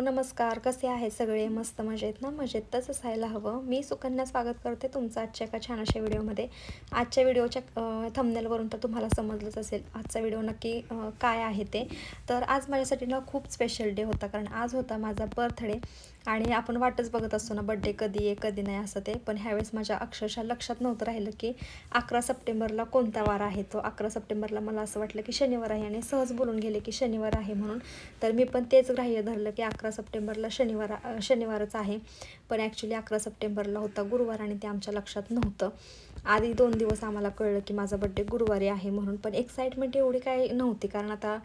नमस्कार कसे आहेत सगळे? मस्त मजेत ना? मजेतच असायला हवं. मी सुकन्या स्वागत करते तुमचं आजच्या एका छान अशा व्हिडिओमध्ये. आजच्या व्हिडिओच्या थंबनेलवरून तर तुम्हाला समजलंच असेल आजचा व्हिडिओ नक्की काय आहे ते. तर आज माझ्यासाठी ना खूप स्पेशल डे होता कारण आज होता माझा बर्थडे आणि आपण वाटच बघत असतो ना बड्डे कधी आहे कधी नाही असं ते. पण ह्यावेळेस माझ्या अक्षरशः लक्षात नव्हतं राहिलं की अकरा सप्टेंबरला कोणता वार आहे तो. अकरा सप्टेंबरला मला असं वाटलं की शनिवार आहे आणि सहज बोलून गेले की शनिवार आहे म्हणून. तर मी पण तेच ग्राह्य धरलं की अकरा सप्टेंबरला शनिवार शनिवारच आहे. पण ॲक्च्युली अकरा सप्टेंबरला होता गुरुवार आणि ते आमच्या लक्षात नव्हतं. आधी दोन दिवस आम्हाला कळलं की माझा बड्डे गुरुवारी आहे म्हणून पण एक्साइटमेंट एवढी काही नव्हती. कारण आता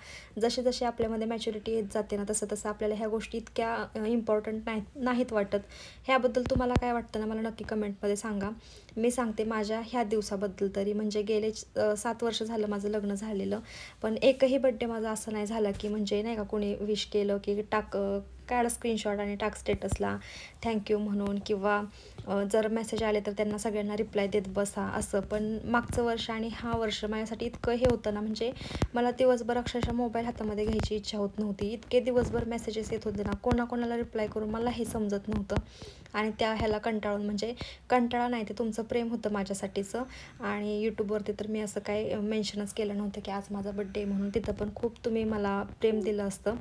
जसे जसे आपल्यामध्ये मॅच्युरिटी येत जाते ना तसं तसं आपल्याला ह्या गोष्टी इतक्या इम्पॉर्टंट नाही नाहीत वाटत. ह्याबद्दल तुम्हाला काय वाटतं ना मला नक्की कमेंटमध्ये सांगा. मी सांगते माझ्या ह्या दिवसाबद्दल तरी. म्हणजे गेले सात वर्ष झालं माझं लग्न झालेलं. पण एकही बड्डे माझा असं नाही झाला की म्हणजे नाही का कोणी विश केलं की टाक काढ स्क्रीनशॉट आणि टाक स्टेटसला थँक्यू म्हणून किंवा जर मेसेज आले तर त्यांना सगळ्यांना रिप्लाय देत बसा असं. पण मागचं वर्ष आणि हा वर्ष माझ्यासाठी इतकं हे होतं ना म्हणजे मला दिवसभर अक्षरशः मोबाईल हातामध्ये घ्यायची इच्छा होत नव्हती. इतके दिवसभर मेसेजेस येत होते ना कोणाकोणाला रिप्लाय करून मला हे समजत नव्हतं. आणि त्या ह्याला कंटाळून म्हणजे कंटाळा नाही ते तुमचं प्रेम होतं माझ्यासाठीचं. आणि यूट्यूबवरती तर मी असं काही मेन्शनच केलं नव्हतं की आज माझा बड्डे म्हणून तिथं पण खूप तुम्ही मला प्रेम दिलं असतं.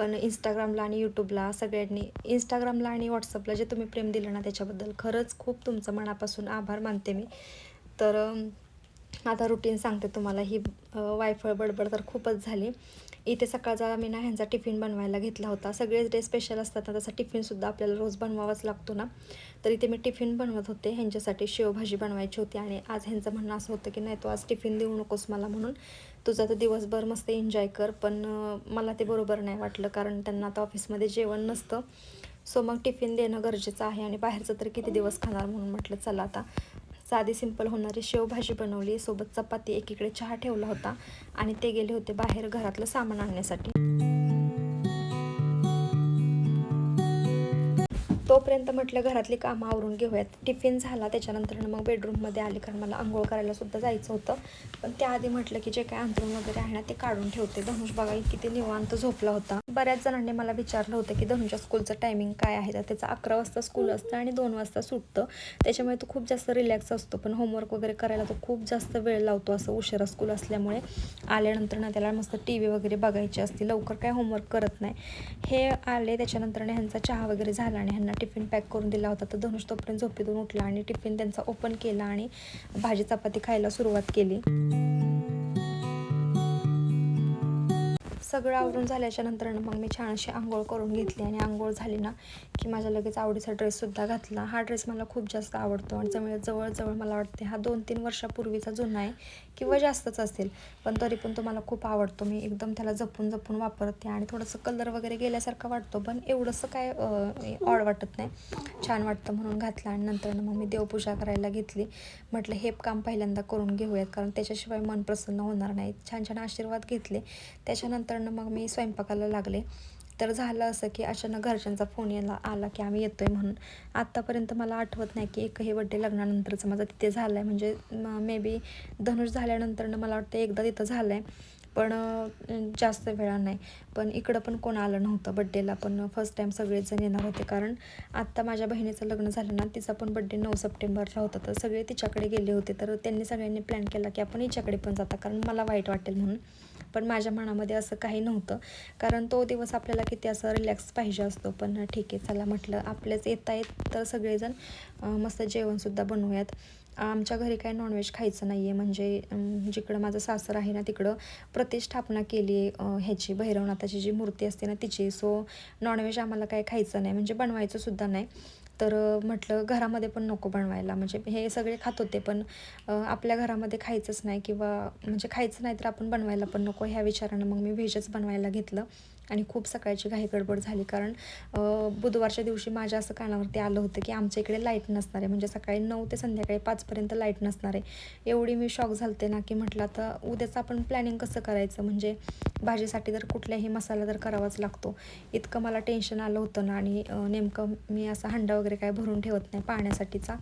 पण इंस्टाग्रामला आणि यूट्यूबला सगळ्यांनी इंस्टाग्रामला आणि व्हॉट्सअपला जे तुम्ही प्रेम दिलं ना त्याच्याबद्दल खरंच खूप तुमचं मनापासून आभार मानते मी. तर आता रुटीन सांगते तुम्हाला. ही वायफळ बडबड तर खूपच झाली. इथे सकाळचा मी ना ह्यांचा टिफिन बनवायला घेतला होता. सगळेच डे स्पेशल असतात ना तसा टिफिनसुद्धा आपल्याला रोज बनवावाच लागतो ना. तर इथे मी टिफिन बनवत होते ह्यांच्यासाठी शेवभाजी बनवायची होती आणि आज ह्यांचं म्हणणं असं होतं की नाही तू आज टिफिन देऊ नकोस मला म्हणून. तुझा तर दिवसभर मस्त एन्जॉय कर. पण मला ते बरोबर नाही वाटलं कारण त्यांना आता ऑफिसमध्ये जेवण नसतं. सो मग टिफिन देणं गरजेचं आहे आणि बाहेरचं तर किती दिवस खाणार म्हणून म्हटलं चला आता. साधी सिंपल होणारी शेवभाजी बनवली. सोबत चपाती एकीकडे चहा ठेवला होता आणि ते गेले होते बाहेर घरातलं सामान आणण्यासाठी. तोपर्यंत म्हटलं घरातली कामं आवरून घेऊयात. टिफिन झाला त्याच्यानंतर मग बेडरूममध्ये आले कारण मला आंघोळ करायला सुद्धा जायचं होतं. पण त्याआधी म्हटलं की जे काय अंतरून वगैरे आहे ना ते काढून ठेवते. धनुष बघा किती निवांत झोपला होता. बऱ्याच जणांनी मला विचारलं होतं की धनुच्या स्कूलचं टायमिंग काय आहे? तर त्याचं अकरा वाजता स्कूल असतं आणि दोन वाजता सुटतं. त्याच्यामुळे तो खूप जास्त रिलॅक्स असतो. पण होमवर्क वगैरे करायला तो खूप जास्त वेळ लावतो असं उशिरा स्कूल असल्यामुळे. आल्यानंतर ना त्याला मस्त टी व्ही वगैरे बघायची असते. लवकर काय होमवर्क करत नाही. हे आले त्याच्यानंतर ह्यांचा चहा वगैरे झाला आणि ह्यांना टिफिन पॅक करून दिला होता. तर धनुष तोपर्यंत झोपेतून उठला आणि टिफिन त्यांचा ओपन केला आणि भाजी चपाती खायला सुरुवात केली. सगळं आवरून झाल्याच्यानंतर मग मी छान अशी आंघोळ करून घेतली आणि आंघोळ झाली ना की माझ्या लगेच आवडीचा ड्रेससुद्धा घातला. हा ड्रेस मला खूप जास्त आवडतो आणि जवळ जवळजवळ मला वाटते हा दोन तीन वर्षापूर्वीचा जुना आहे किंवा जास्तच असेल. पण तरी पण तो मला खूप आवडतो. मी एकदम त्याला जपून जपून वापरते आणि थोडंसं कलर वगैरे गेल्यासारखा वाटतो. पण एवढंसं काय ऑड वाटत नाही. छान वाटतं म्हणून घातलं आणि नंतर मग मी देवपूजा करायला घेतली. म्हटलं हे काम पहिल्यांदा करून घेऊयात कारण त्याच्याशिवाय मन प्रसन्न होणार नाही. छान छान आशीर्वाद घेतले. त्याच्यानंतर मग मी स्वयंपाकाला लागले. तर झालं असं की अचानक घरच्यांचा फोन यायला आला की आम्ही येतोय म्हणून. आत्तापर्यंत मला आठवत नाही की एकही बड्डे लग्नानंतरचं माझं तिथे झालं आहे म्हणजे मे बी धनुष झाल्यानंतरनं मला वाटतं एकदा तिथं झालं आहे पण जास्त वेळा नाही. पण इकडं पण कोण आलं नव्हतं बड्डेला. पण फर्स्ट टाईम सगळेजण येणार होते. कारण आत्ता माझ्या बहिणीचं लग्न झालं ना तिचा पण बड्डे नऊ सप्टेंबरला होता. तर सगळे तिच्याकडे गेले होते. तर त्यांनी सगळ्यांनी प्लॅन केला की आपण हिच्याकडे पण जाता. कारण मला वाईट वाटेल म्हणून. पण माझ्या मनामध्ये असं काही नव्हतं. कारण तो दिवस आपल्याला किती असं रिलॅक्स पाहिजे असतो. पण ठीक आहे चला म्हटलं आपलेच येत आहेत तर सगळेजण मस्त जेवणसुद्धा बनवूयात. आमच्या घरी काय नॉनव्हेज खायचं नाही आहे म्हणजे जिकडं माझं सासर आहे ना तिकडं प्रतिष्ठापना केली आहे ह्याची भैरवनाथाची जी मूर्ती असते ना तिची. सो नॉनव्हेज आम्हाला काय खायचं नाही. म्हणजे बनवायचं सुद्धा नाही. तर म्हटलं घरामध्ये पण नको बनवायला. म्हणजे हे सगळे खात होते पण आपल्या घरामध्ये खायचंच नाही किंवा म्हणजे खायचं नाही तर आपण बनवायला पण नको. ह्या विचारानं मग मी व्हेजच बनवायला घेतलं. आणि खूप सकाळची घाई गडबड झाली. कारण बुधवारच्या दिवशी माझ्या असं कानावरती आलं होतं की आमच्या इकडे लाइट नसणार आहे. म्हणजे सकाळी नऊ ते संध्याकाळी पाचपर्यंत लाइट नसणार आहे. एवढी मी शॉक झालते ना की म्हटलं आता उद्याचं आपण प्लॅनिंग कसं करायचं? म्हणजे भाजीसाठी तर कुठल्याही मसाला तर करावाच लागतो. इतकं मला टेन्शन आलं होतं ना आणि नेमकं मी असा हंडा वगैरे काय भरून ठेवत नाही पाण्यासाठीचा.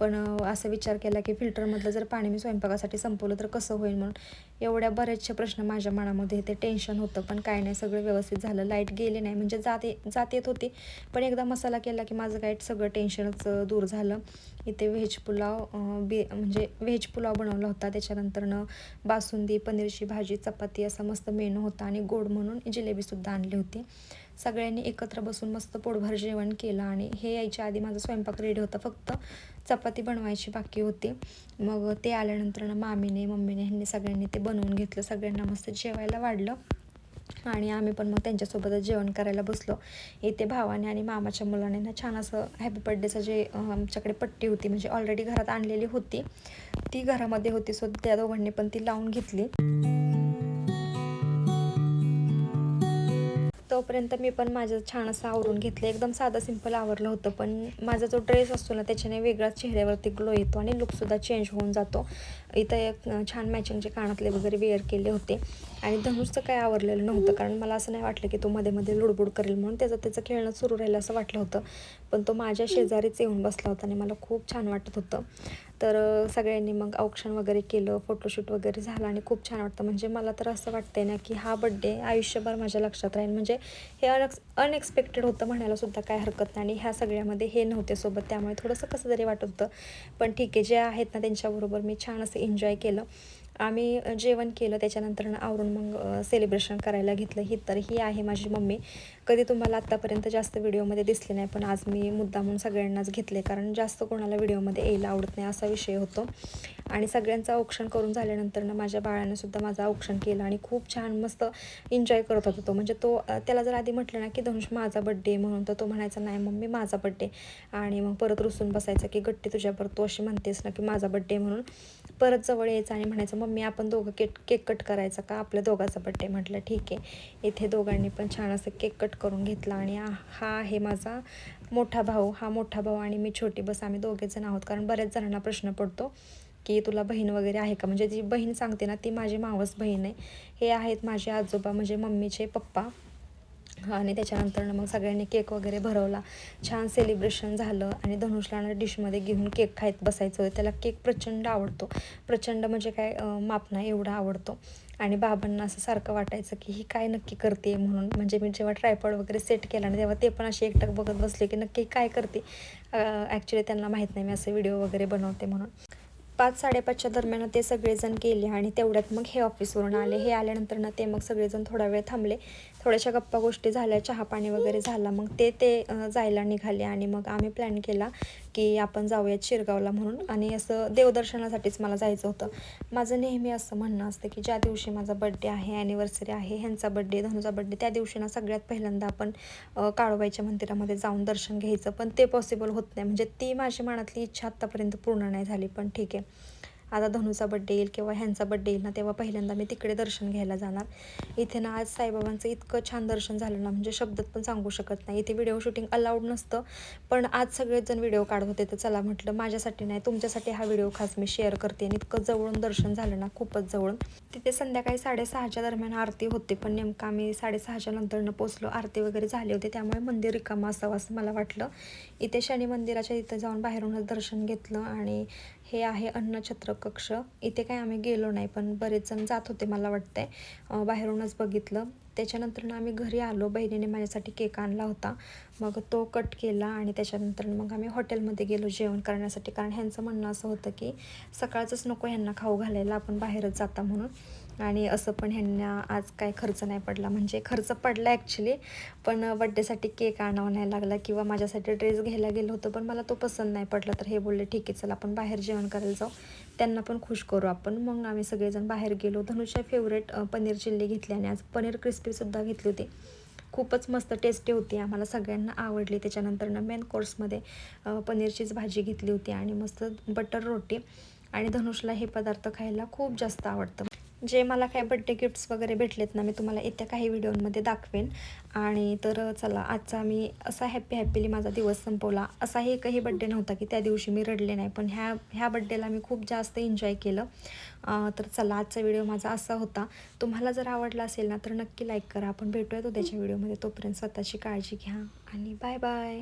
पण असा विचार केला की फिल्टरमधलं जर पाणी मी स्वयंपाकासाठी संपवलं तर कसं होईल म्हणून. एवढ्या बरेचसे प्रश्न माझ्या मनामध्ये ते टेन्शन होतं पण काय नाही सगळं व्यवस्थित झालं. लाइट गेली नाही म्हणजे जात ये- जात येत होती. पण एकदा मसाला केला की माझं काय सगळं टेन्शनच दूर झालं. इथे व्हेज पुलाव बी म्हणजे व्हेज पुलाव बनवला होता. त्याच्यानंतरनं बासुंदी पनीरची भाजी चपाती असा मस्त मेनू होता आणि गोड म्हणून जिलेबीसुद्धा आणली होती. सगळ्यांनी एकत्र बसून मस्त पोटभर जेवण केलं आणि हे यायच्या आधी माझा स्वयंपाक रेडी होता. फक्त चपाती बनवायची बाकी होती. मग ते आल्यानंतर ना मामीने मम्मीने ह्यांनी सगळ्यांनी ते बनवून घेतलं. सगळ्यांना मस्त जेवायला वाढलं. आणि आम्ही पण मग त्यांच्यासोबतच जेवण करायला बसलो. इथे भावाने आणि मामाच्या मुलाने ना छान असं हॅपी बर्थडेचं जे आमच्याकडे पट्टी होती म्हणजे ऑलरेडी घरात आणलेली होती. ती घरामध्ये होती सो त्या दोघांनी पण ती लावून घेतली. तोपर्यंत मी पण माझं छान असं आवरून घेतलं. एकदम साधं सिंपल आवरलं होतं. पण माझा जो ड्रेस असतो ना त्याच्याने वेगळाच चेहऱ्यावरती ग्लो येतो आणि लुकसुद्धा चेंज होऊन जातो. इथं एक छान मॅचिंगचे कानातले वगैरे वेअर केले होते. आणि धनुषचं काय आवरलेलं नव्हतं. कारण मला असं नाही वाटलं की तो मध्ये मध्ये लुडबुड करेल म्हणून त्याचं त्याचं खेळणं सुरू राहिलं असं वाटलं होतं. पण तो माझ्या शेजारीच येऊन बसला होता आणि मला खूप छान वाटत होतं. तर सगळ्यांनी मग औक्षण वगैरे केलं फोटोशूट वगैरे झालं आणि खूप छान वाटतं. म्हणजे मला तर असं वाटतंय ना की हा बड्डे आयुष्यभर माझ्या लक्षात राहील. म्हणजे हे अनएक्स अनएक्सपेक्टेड होतं म्हणायला सुद्धा काय हरकत नाही आणि ह्या सगळ्यामध्ये हे नव्हते सोबत. त्यामुळे थोडंसं कसं तरी वाटत होतं. पण ठीक आहे जे आहेत ना त्यांच्याबरोबर मी छान असं एन्जॉय केलं. आम्ही जेवण केलं त्याच्यानंतर आवरून मग सेलिब्रेशन करायला घेतलं. ही तर ही आहे माझी मम्मी. कधी तुम्हाला आत्तापर्यंत जास्त व्हिडिओमध्ये दिसले नाही पण आज मी मुद्दा म्हणून सगळ्यांनाच घेतले कारण जास्त कोणाला व्हिडिओमध्ये यायला आवडत नाही असा विषय होतो. आणि सगळ्यांचं औक्षण करून झाल्यानंतर ना माझ्या बाळानं सुद्धा माझं औक्षण केलं आणि खूप छान मस्त एन्जॉय करत होता तो. म्हणजे तो त्याला जर आधी म्हटलं ना की धनुष माझा बड्डे म्हणून तर तो म्हणायचा नाही मम्मी माझा बड्डे आणि मग परत रुसून बसायचा की गट्टी तुझ्यावर तू अशी म्हणतेस ना की माझा बड्डे म्हणून. परत जवळ यायचं आणि म्हणायचं मम्मी आपण दोघं केक केक कट करायचा का? आपल्या दोघाचा बड्डे म्हटलं ठीक आहे. इथे दोघांनी पण छान असं केक कट करून घेतला आणि हा आहे माझा मोठा भाऊ. हा मोठा भाऊ आणि मी छोटी. बस आम्ही दोघेजण आहोत. कारण बऱ्याच जणांना प्रश्न पडतो की तुला बहीण वगैरे आहे का? म्हणजे जी बहीण सांगते ना ती माझी मावस बहीण आहे. हे आहेत माझे आजोबा म्हणजे मम्मीचे पप्पा. आणि त्याच्यानंतर मग सगळ्यांनी केक वगैरे भरवला. छान सेलिब्रेशन झालं आणि धनुषला डिशमध्ये घेऊन केक खायत बसायचं. त्याला केक प्रचंड आवडतो. प्रचंड म्हणजे काय मापना एवढा आवडतो. आणि बाबांना असं सारखं वाटायचं की ही काय नक्की करते म्हणून. म्हणजे मी जेव्हा ट्रायपॉड वगैरे सेट केला आणि तेव्हा ते पण असे एकटक बघत बसले की नक्की काय करते. ॲक्च्युली त्यांना माहीत नाही मी असं व्हिडिओ वगैरे बनवते म्हणून. पाच साडेपाचच्या दरम्यान ते सगळेजण गेले आणि तेवढ्यात मग हे ऑफिसवरून आले. हे आल्यानंतर ना ते मग सगळेजण थोडा वेळ थांबले. थोड्याशा गप्पा गोष्टी झाल्या. चहा पाणी वगैरे झाला. मग ते ते जायला निघाले आणि मग आम्ही प्लॅन केला की आपण जाऊयात शिरगावला म्हणून. आणि असं देवदर्शनासाठीच मला जायचं होतं. माझं नेहमी असं म्हणणं असतं की ज्या दिवशी माझा बड्डे आहे ॲनिव्हर्सरी आहे ह्यांचा बड्डे धनुचा बड्डे त्या दिवशी ना सगळ्यात पहिल्यांदा आपण काळोबाईच्या मंदिरामध्ये जाऊन दर्शन घ्यायचं. पण ते पॉसिबल होत नाही. म्हणजे ती माझी मनातली इच्छा आत्तापर्यंत पूर्ण नाही झाली पण ठीक आहे. आता धनुचा बड्डे येईल किंवा ह्यांचा बड्डे येईल ना तेव्हा पहिल्यांदा मी तिकडे दर्शन घ्यायला जाणार. इथे ना आज साईबाबांचं इतकं छान दर्शन झालं ना म्हणजे शब्दात पण सांगू शकत नाही. इथे व्हिडिओ शूटिंग अलाउड नसतं पण आज सगळेच जण व्हिडिओ काढत होते तर चला म्हटलं माझ्यासाठी नाही तुमच्यासाठी हा व्हिडिओ खास मी शेअर करते. आणि इतकं जवळून दर्शन झालं ना खूपच जवळून. तिथे संध्याकाळी साडेसहाच्या दरम्यान आरती होते पण नेमकं आम्ही साडेसहाच्या नंतरनं पोचलो आरती वगैरे झाले होते त्यामुळे मंदिर रिकामं असावं असं मला वाटलं. इथे शनी मंदिराच्या इथं जाऊन बाहेरूनच दर्शन घेतलं. आणि हे आहे अन्नछत्र कक्ष. इथे काय आम्ही गेलो नाही पण बरेच जण जात होते मला वाटतंय. बाहेरूनच बघितलं. त्याच्यानंतर ना आम्ही घरी आलो. बहिणीने माझ्यासाठी केक आणला होता. मग तो कट केला आणि त्याच्यानंतर मग आम्ही हॉटेलमध्ये गेलो जेवण करण्यासाठी. कारण ह्यांचं म्हणणं असं होतं की सकाळचंच नको ह्यांना खाऊ घालायला आपण बाहेरच जाता म्हणून. आणि असं पण ह्यांना आज काय खर्च नाही पडला. म्हणजे खर्च पडला ॲक्च्युली पण बड्डेसाठी केक आणावा नाही लागला किंवा माझ्यासाठी ड्रेस घ्यायला गेलो होतं पण मला तो पसंत नाही पडला. तर हे बोलले ठीक आहे चला आपण बाहेर जेवण करायला जाऊ. त्यांना पण खुश करू आपण. मग आम्ही सगळेजण बाहेर गेलो. धनुषच्या फेवरेट पनीर चिल्ली घेतली आणि आज पनीर क्रिस्पीसुद्धा घेतली होती. खूपच मस्त टेस्टी होती. आम्हाला सगळ्यांना आवडली. त्याच्यानंतर मेन कोर्समध्ये पनीरचीच भाजी घेतली होती आणि मस्त बटर रोटी आणि धनुषला हे पदार्थ खायला खूप जास्त आवडतं. जे मला काय बड्डे गिफ्ट्स वगैरे भेटलेत ना मी तुम्हाला येत्या काही व्हिडिओमध्ये दाखवेन. आणि तर चला आजचा मी असा हॅप्पी हॅप्पीली माझा दिवस संपवला. असाही एकही बड्डे नव्हता की त्या दिवशी मी रडले नाही पण ह्या ह्या बड्डेला मी खूप जास्त एन्जॉय केलं. तर चला आजचा व्हिडिओ माझा असा होता. तुम्हाला जर आवडला असेल ना तर नक्की लाईक करा. आपण भेटूयात उद्याच्या व्हिडिओमध्ये. तोपर्यंत स्वतःची काळजी घ्या. आणि बाय बाय